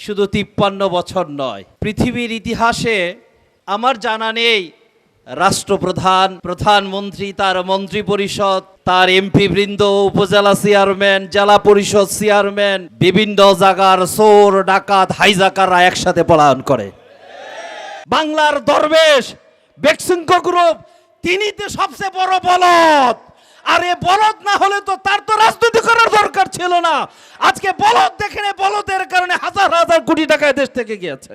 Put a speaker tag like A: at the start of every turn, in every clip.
A: শুধু তিপ্পান্ন বছর নয়। পৃথিবীর ইতিহাসে আমার জানা নেই, রাষ্ট্রপ্রধান, প্রধানমন্ত্রী, তার মন্ত্রী পরিষদ তার এমপি বৃন্দ উপজেলা চেয়ারম্যান, জেলা পরিষদ চেয়ারম্যান, বিভিন্ন জায়গার চোর, ডাকাত, হাইজাকাররা একসাথে পলায়ন করে। বাংলার দরবেশ, বেক্সিংক গ্রুপ তিনি তো সবচেয়ে বড় বলদ। আর বলদ না হলে তো তার তো রাজনীতি করার দরকার ছিল না। আজকে বলদ দেখে বলদের কারণে হাজার হাজার কোটি টাকা দেশ থেকে গিয়েছে।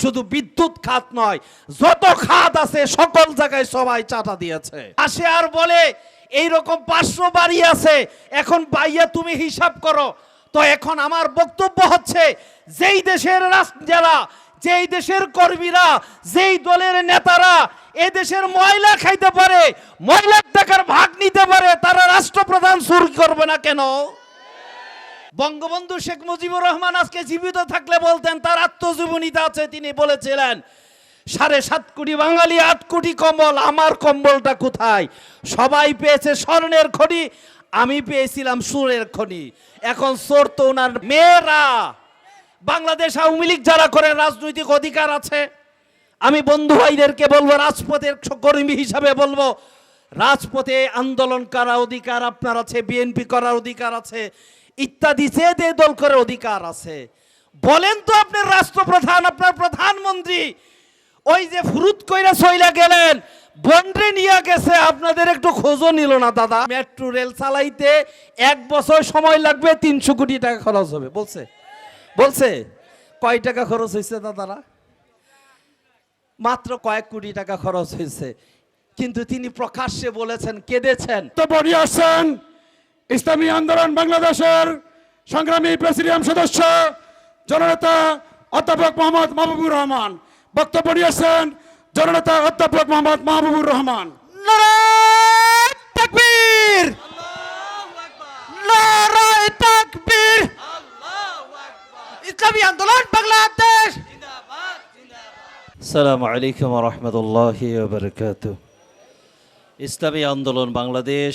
A: শুধু বিদ্যুৎ খাত নয়, যত খাত আছে সকল জায়গায় সবাই চাটা দিয়েছে। আসে আর বলে এই রকম পাঁচশো বাড়ি আছে, এখন বাইয়া তুমি হিসাব করো। তো এখন আমার বক্তব্য হচ্ছে, যেই দেশের যারা, যেই দেশের কর্মীরা, যেই দলের নেতারা এ দেশের ময়লা খাইতে পারে, ময়লার টাকার ভাগ নিতে পারে, তারা রাষ্ট্রপ্রধান সুর করবে না কেন? বঙ্গবন্ধু শেখ মুজিবুর রহমান আজকে জীবিত থাকলে বলতেন, তার আত্মজীবনীতে আছে, তিনি বলেছিলেন, সাড়ে সাত কোটি বাঙালি, আট কোটি কম্বল, আমার কম্বলটা কোথায়? সবাই পেয়েছে স্বর্ণের খনি, আমি পেয়েছিলাম সুরের খনি। এখন চোর তো ওনার মেয়েরা। বাংলাদেশ আওয়ামী লীগ যারা করে, রাজনৈতিক অধিকার আছে আমি বন্ধু ভাইদেরকে বলব, রাজপথের কর্মী হিসাবে বলব, রাজপথে আন্দোলন করার অধিকার আপনার আছে, বিএনপি করার অধিকার আছে, ইত্যাদি যে যে দল করে অধিকার আছে। বলেন তো আপনার রাষ্ট্রপ্রধান, আপনার প্রধানমন্ত্রী, ওই যে ফুরুত কইরা সইলা গেলেন, বন্ডে নিয়ে গেছে, আপনাদের একটু খোঁজও নিল না, দাদা। মেট্রো রেল চালাইতে এক বছর সময় লাগবে, তিনশো কোটি টাকা খরচ হবে, বলছে। বলছে, কয় টাকা খরচ হয়েছে দাদারা? মাত্র কয়েক কোটি টাকা খরচ হয়েছে। কিন্তু তিনি প্রকাশ্যে বলেছেন কেঁদেছেন।
B: তো নিয়ে আসছেন ইসলামী আন্দোলন বাংলাদেশের সংগ্রামী প্রেসিডিয়াম সদস্য জননেতা অধ্যাপক মোহাম্মদ মাহবুবুর রহমান। বক্তব্য নিয়ে আসছেন জননেতা অধ্যাপক মোহাম্মদ মাহবুবুর রহমান।
C: ইসলামী আন্দোলন বাংলাদেশ!
A: সালাম আলাইকুম রহমতুল্লাহ বরকাত ইসলামী আন্দোলন বাংলাদেশ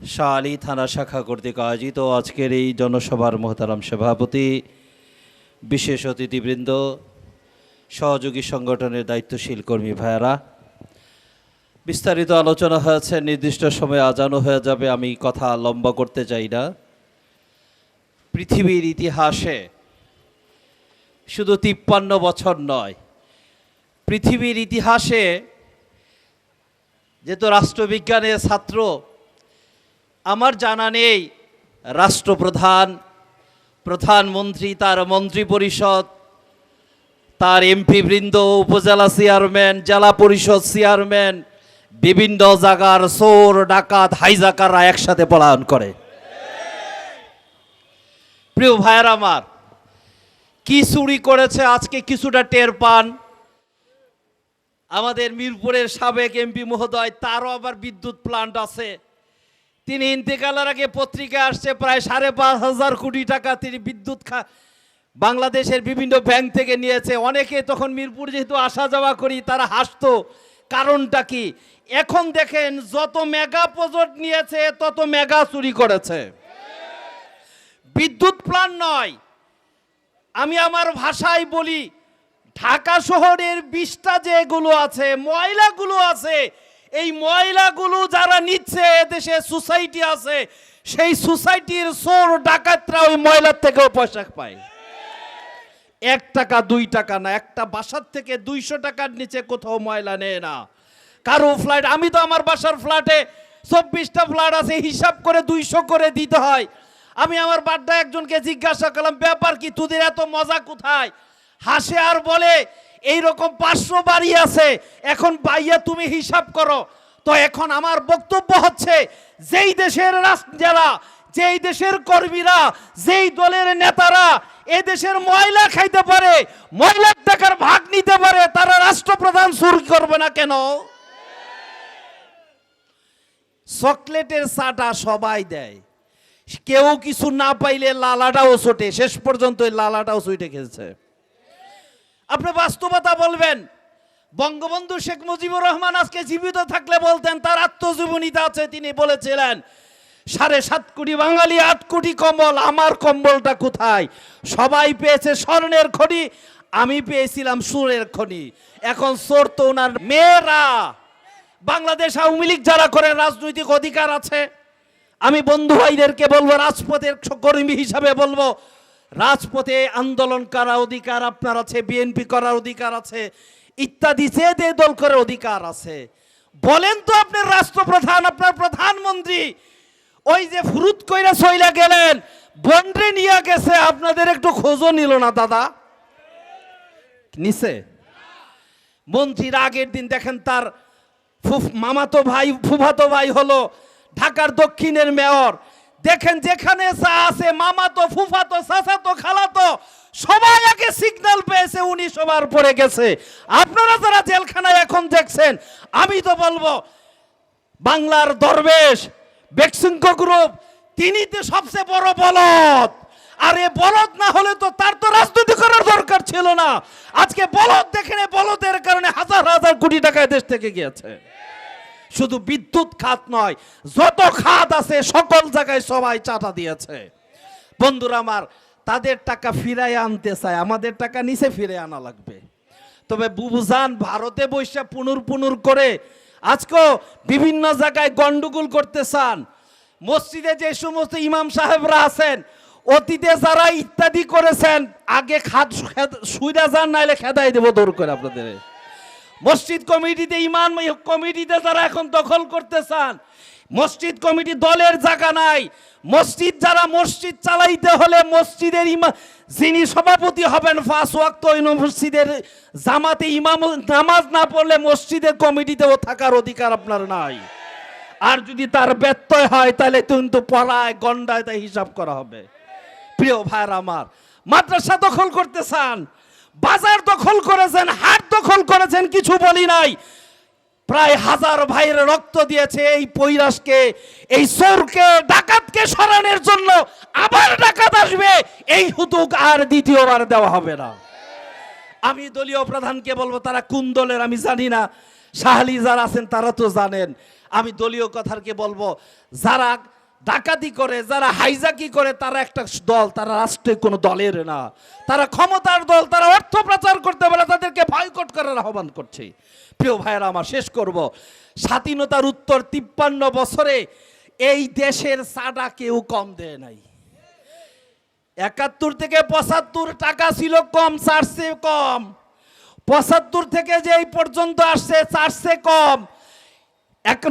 A: শাহ আলী থানা শাখা কর্তৃক আয়োজিত আজকের এই জনসভার মোহতারাম সভাপতি, বিশেষ অতিথিবৃন্দ, সহযোগী সংগঠনের দায়িত্বশীল কর্মী ভাইয়েরা। বিস্তারিত আলোচনা হয়েছে, নির্দিষ্ট সময়ে আজানো হয়ে যাবে, আমি কথা লম্বা করতে চাই না। পৃথিবীর ইতিহাসে শুধু তিপ্পান্ন বছর নয়। পৃথিবীর ইতিহাসে যেহেতু রাষ্ট্রবিজ্ঞানের ছাত্র, আমার জানা নেই রাষ্ট্রপ্রধান, প্রধানমন্ত্রী, তার মন্ত্রী পরিষদ তার এমপি বৃন্দ উপজেলা চেয়ারম্যান, জেলা পরিষদ চেয়ারম্যান, বিভিন্ন জায়গার চোর, ডাকাত, হাইজাকাররা একসাথে পলায়ন করে। প্রিয় ভাইয়ের আমার কি চুরি করেছে? আজকে কিছুটা টের পান। আমাদের মিরপুরের সাবেক এমপি মহোদয়, তারও আবার বিদ্যুৎ প্লান্ট আছে। তিনি ইন্তেকালের আগে পত্রিকা আসছে, প্রায় সাড়ে পাঁচ হাজার কোটি টাকা তিনি বিদ্যুৎ খা বাংলাদেশের বিভিন্ন ব্যাংক থেকে নিয়েছে। অনেকে তখন মিরপুর যেহেতু আসা যাওয়া করি, তারা হাসতো। কারণটা কি? এখন দেখেন, যত মেগা প্রজেক্ট নিয়েছে, তত মেগা চুরি করেছে। বিদ্যুৎ প্লান্ট নয় আমি আমার ভাষায় বলি, ঢাকা শহরের বিশটা যেগুলো আছে, ময়লাগুলো আছে, এই ময়লাগুলো যারা নিচ্ছে এদেশে সোসাইটি আছে, সেই সোসাইটির চোর ডাকাতরা ওই ময়লার থেকেও পয়সা পায়। এক টাকা, দুই টাকা না, একটা বাসার থেকে দুইশো টাকার নিচে কোথাও ময়লা নেয় না। কারও ফ্ল্যাট আমি তো আমার বাসার ফ্ল্যাটে চব্বিশটা ফ্ল্যাট আছে, হিসাব করে দুইশো করে দিতে হয়। আমি আমার বাড্ডা একজনকে জিজ্ঞাসা করলাম, ব্যাপার কি, তোদের এত মজা কোথায়? হাসে আর বলে এই রকম পাঁচশো বাড়ি আছে, এখন বাইয়া তুমি হিসাব করো। তো এখন আমার বক্তব্য হচ্ছে, যেই দেশের যারা যেই দেশের কর্মীরা, যেই দলের নেতারা এ দেশের ময়লা খাইতে পারে ময়লার টাকার ভাগ নিতে পারে, তারা রাষ্ট্রপ্রধান সুর করবে না কেন? চকলেটের চাটা সবাই দেয়। কেউ কিছু না পাইলে লালাটাও ছোটে। শেষ পর্যন্ত ওই লালাটাও ছুটে খেয়েছে আপনি বাস্তবতা বলবেন, বঙ্গবন্ধু শেখ মুজিবুর রহমান আজকে জীবিত থাকলে বলতেন, তার আত্মজীবনীতে আছে, তিনি বলেছিলেন, সাড়ে সাত কোটি বাঙালি, আট কোটি কম্বল, আমার কম্বলটা কোথায়? সবাই পেয়েছে স্বর্ণের খনি, আমি পেয়েছিলাম সুরের খনি। এখন চোর তো ওনার মেয়েরা। বাংলাদেশ আওয়ামী লীগ যারা করে, রাজনৈতিক অধিকার আছে আমি বন্ধু ভাইদেরকে বলব, রাজপথের কর্মী হিসাবে বলব, রাজপথে আন্দোলন করার অধিকার আপনার আছে, বিএনপি করার অধিকার আছে, ইত্যাদি যে যে দল করার অধিকার আছে। বলেন তো আপনার রাষ্ট্রপ্রধান, আপনার প্রধানমন্ত্রী, ওই যে ফুরুত কইরা সইলা গেলেন, বন্ডে নিয়ে গেছে, আপনাদের একটু খোঁজও নিল না দাদা। নিছে? মন্ত্রীর আগের দিন দেখেন তার ফুফ মামাতো ভাই, ফুফাতো ভাই হলো ঢাকার দক্ষিণের মেয়র। দেখেন যেখানে যা আছে মামাতো ফুফাতো চাচাতো খালাতো সবাই আগে সিগন্যাল পেয়েছে, উনি সবার পরে গেছে। আপনারা যারা জেলখানায় এখন দেখছেন, আমি তো বলব, বাংলার দরবেশ, বেক্সিংক গ্রুপ, তিনি তো সবচেয়ে বড় বলদ। আর বলদ না হলে তো তার তো রাজনীতি করার দরকার ছিল না। আজকে বলদ দেখেন বলদের কারণে হাজার হাজার কোটি টাকায় দেশ থেকে গিয়েছে। শুধু বিদ্যুৎ খাত নয়, যত খাত আছে সকল জায়গায় সবাই চাটা দিয়েছে। বন্ধুরা আমার, তাদের টাকা ফিরাই আনতে চায়, আমাদের টাকা নিচে ফিরে আনা লাগবে। তবে বুবুজান ভারতে বৈশা পুনুর পুনুর করে আজকেও বিভিন্ন জায়গায় গন্ডগোল করতে চান। মসজিদে যে সমস্ত ইমাম সাহেবরা আছেন, অতীতে যারা ইত্যাদি করেছেন, আগে খাদ সুইরা যান, নাইলে খেদাই দেবো দৌড় করে আপনাদের। মসজিদ কমিটিতে ইমান কমিটিতে যারা এখন দখল করতে চান, মসজিদ কমিটি দলের জায়গা নাই। মসজিদ যারা মসজিদ চালাইতে হলে মসজিদের ইমা যিনি সভাপতি হবেন, ফাঁস ওয়াক্ত মসজিদের জামাতে ইমাম নামাজ না পড়লে মসজিদের কমিটিতেও থাকার অধিকার আপনার নাই। আর যদি তার ব্যত্যয় হয়, তাহলে কিন্তু পড়ায় গন্ডায় তাই হিসাব করা হবে। প্রিয় ভাইয়ের আমার, মাদ্রাসা দখল করতে চান বাজার দখল করেছেন, হাট দখল করেছেন, কিছু বলি নাই। প্রায় হাজার ভাইয়ের রক্ত দিয়েছে এই পৈরাসকে, এই চোরকে, ডাকাতকে সরানোর জন্য আবার ডাকাত আসবে, এই হুতুক আর দ্বিতীয়বার দেওয়া হবে না। আমি দলীয় প্রধানকে বলব, তারা কোন দলের আমি জানি না। সাহালি যারা আছেন, তারা তো জানেন। আমি দলীয় কথাকে বলব, যারা ডাকাতি করে, যারা হাইজাকি করে, তারা একটা দল, তারা রাষ্ট্রে কোনো দলের না। তারা ক্ষমতার দল, তারা অর্থ প্রচার করতে পারে তাদেরকে ভয়কট করার আহ্বান করছে। প্রিয় ভাইয়েরা, আমার শেষ করব। স্বাধীনতার উত্তর তিপ্পান্ন বছরে এই দেশের চাঁদা কেউ কম দেয় নাই। একাত্তর থেকে পঁচাত্তর টাকা ছিল কম চারশে কম। পঁচাত্তর থেকে যে এই পর্যন্ত আসছে চারশে কম।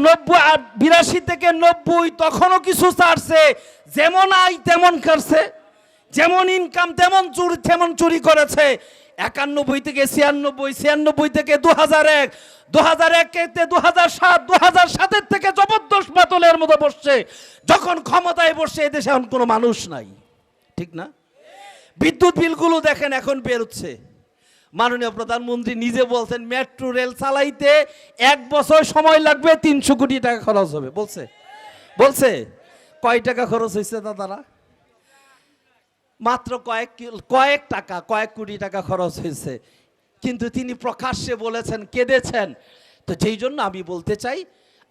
A: নব্বই আর বিরাশি থেকে নব্বই তখনও কিছু ছাড়ছে। যেমন আয়, তেমন করছে যেমন ইনকাম তেমন চুরি তেমন চুরি করেছে। একানব্বই থেকে ছিয়ানব্বই ছিয়ানব্বই থেকে দু হাজার এক দু হাজার এক থেকে দু হাজার সাত দু হাজার সাতের থেকে জবরদস্ত বাতলের মতো বসছে। যখন ক্ষমতায় বসছে এদেশে এখন কোনো মানুষ নাই। ঠিক না? বিদ্যুৎ বিলগুলো দেখেন, এখন বেরোচ্ছে। মাননীয় প্রধানমন্ত্রী নিজে বলছেন, মেট্রো রেল চালাইতে এক বছর সময় লাগবে, তিনশো কোটি টাকা খরচ হবে। বলছে। বলছে, কয় টাকা খরচ হয়েছে দাদারা? মাত্র কয়েক কয়েক টাকা, কয়েক কোটি টাকা খরচ হয়েছে কিন্তু তিনি প্রকাশ্যে বলেছেন, কেঁদেছেন? তো যেই জন্য আমি বলতে চাই,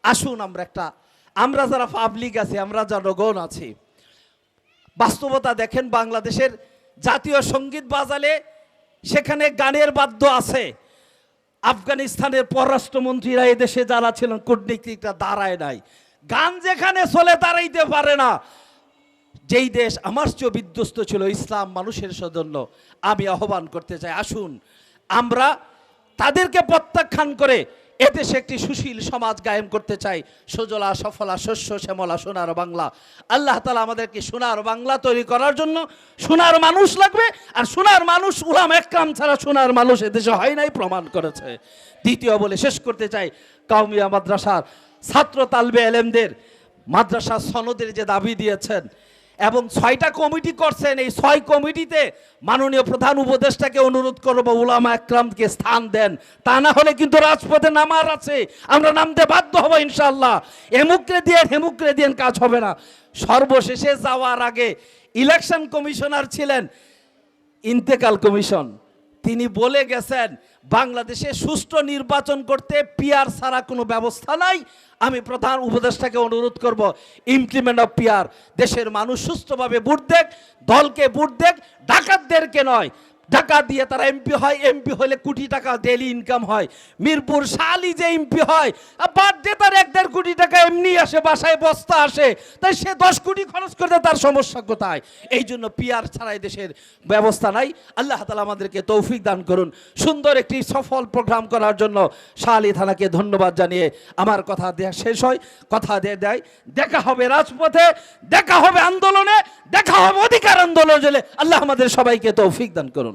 A: আসুন আমরা একটা, আমরা যারা পাবলিক আছি, আমরা জনগণ আছি, বাস্তবতা দেখেন বাংলাদেশের জাতীয় সংগীত বাজালে সেখানে গানের বাদ্য আছে। আফগানিস্তানের পররাষ্ট্রমন্ত্রীরা এদেশে যারা ছিলেন, কূটনীতিকরা দাঁড়ায় নাই। গান যেখানে চলে দাঁড়াইতে পারে না। যেই দেশ আমার চেয়ে বিধ্বস্ত ছিল, ইসলাম মানুষের সৌজন্য আমি আহ্বান করতে চাই। আসুন, আমরা তাদেরকে প্রত্যাখ্যান করে এদেশে একটি সুশীল সমাজ গায়েম করতে চাই। সজলা, সফলা, শস্য, শ্যামলা, সোনার বাংলা। আল্লাহ তালা আমাদেরকে সোনার বাংলা তৈরি করার জন্য সোনার মানুষ লাগবে আর সোনার মানুষ উলাম একরাম ছাড়া সোনার মানুষ এদেশে হয় নাই প্রমাণ করেছে। দ্বিতীয় বলে শেষ করতে চাই, কাউমিয়া মাদ্রাসার ছাত্র তালবে এলেমদের মাদ্রাসা সনদের যে দাবি দিয়েছেন এবং ছয়টা কমিটি করছেন। এই ছয় কমিটিতে মাননীয় প্রধান উপদেষ্টাকে অনুরোধ করব, উলামা একরামকে স্থান দেন। তা না হলে কিন্তু রাজপথে নামার আছে। আমরা নামতে বাধ্য হব ইনশাল্লাহ এমুকরে দিয়ে হেমুকরে দিয়ে কাজ হবে না। সর্বশেষে যাওয়ার আগে ইলেকশন কমিশনার ছিলেন ইন্তেকাল কমিশন। তিনি বলে গেছেন বাংলাদেশে সুষ্ঠু নির্বাচন করতে পিয়ার ছাড়া কোনো ব্যবস্থা নাই। আমি প্রধান উপদেষ্টাকে অনুরোধ করব ইমপ্লিমেন্ট অফ পিয়ার দেশের মানুষ সুস্থভাবে বুট দেখ, দলকে বুট দেখ, ডাকাতদেরকে নয় টাকা দিয়ে তারা এমপি হয়, এমপি হলে কোটি টাকা ডেলি ইনকাম হয়। মিরপুর শালি যে এমপি হয় বার্থডে তার এক দেড় কোটি টাকা এমনি আসে, বাসায় বস্তা আসে, তাই সে দশ কোটি খরচ করতে তার সমস্যা কোথায়? এই জন্য পিয়ার ছাড়াই দেশের ব্যবস্থা নাই। আল্লাহ তালা আমাদেরকে তৌফিক দান করুন। সুন্দর একটি সফল প্রোগ্রাম করার জন্য শাহ আলী থানাকে ধন্যবাদ জানিয়ে আমার কথা দেয়া শেষ হয়। কথা দিয়ে দেয়, দেখা হবে রাজপথে, দেখা হবে আন্দোলনে, দেখা হবে অধিকার আন্দোলনে, আল্লাহ আমাদের সবাইকে তৌফিক দান করুন।